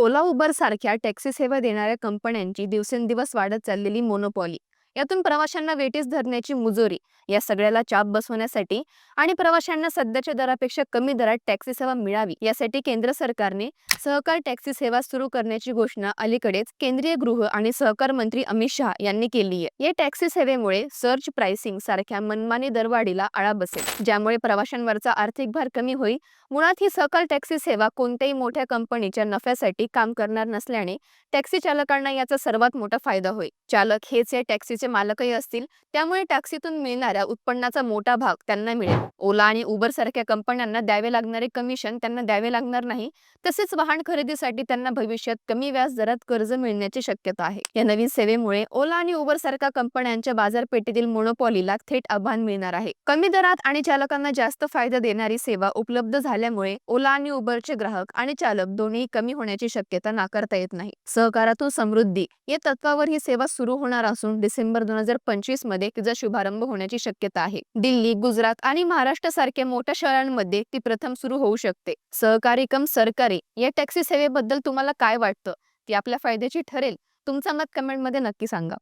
ओला Uber सारख्या taxi सेवा देणाऱ्या कंपन्यांची दिवसेंदिवस वाढत चाललेली मोनोपॉली. यातून प्रवाशांना वेटीस धरण्याची मुजोरी या सगळ्याला चाप बसवण्यासाठी आणि प्रवाशांना सध्याच्या दरापेक्षा कमी दरात टॅक्सी सेवा मिळावी यासाठी केंद्र सरकारने सहकार टॅक्सी सेवा सुरू करण्याची घोषणा अलीकडेच केंद्रीय गृह आणि सहकार मंत्री अमित शहा यांनी केली आहे या टॅक्सी सेवेमुळे सर्च प्राइसिंग सारख्या मनमानी दरवाढीला आळा बसेल ज्यामुळे प्रवाशांवरचा आर्थिक भार कमी होईल. मुळात ही सहकार टॅक्सी सेवा कोणत्याही मोठ्या कंपनीच्या नफ्यासाठी काम करणार नसल्याने टॅक्सी चालकांना याचा सर्वात मोठा फायदा होईल. चालक हेच या टॅक्सीचे मालकही असतील त्यामुळे टॅक्सीतून मिळणाऱ्या उत्पन्नाचा मोठा भाग त्यांना मिळेल. ओला आणि उबर सारख्या कंपन्यांना द्यावे लागणारे कमिशन त्यांना द्यावे लागणार नाही. तसेच वाहन खरेदीसाठी त्यांना भविष्यात कमी व्याज दरात कर्ज मिळण्याची शक्यता आहे. या नवीन सेवेमुळे ओला आणि उबर सारख्या कंपन्यांच्या बाजारपेठेतील मोनोपॉलीला थेट आव्हान मिळणार आहे. कमी दरात आणि चालकांना जास्त फायदा देणारी सेवा उपलब्ध झाल्यामुळे ओला आणि उबरचे ग्राहक आणि चालक दोन्ही कमी होण्याची शक्यता नाकारता येत नाही. सहकारातून समृद्धी या तत्वावर ही सेवा सुरू होणार असून डिसेंबर दोन हजार पंचवीसमध्ये तिचा शुभारंभ होण्याची शक्यता आहे. दिल्ली गुजरात आणि महाराष्ट्र सारख्या मोठ्या शहरांमध्ये ती प्रथम सुरू होऊ शकते. सहकारी कम सरकारी या टॅक्सी सेवेबद्दल तुम्हाला काय वाटतं? ती आपल्या फायद्याची ठरेल. तुमचं मत कमेंटमध्ये नक्की सांगा.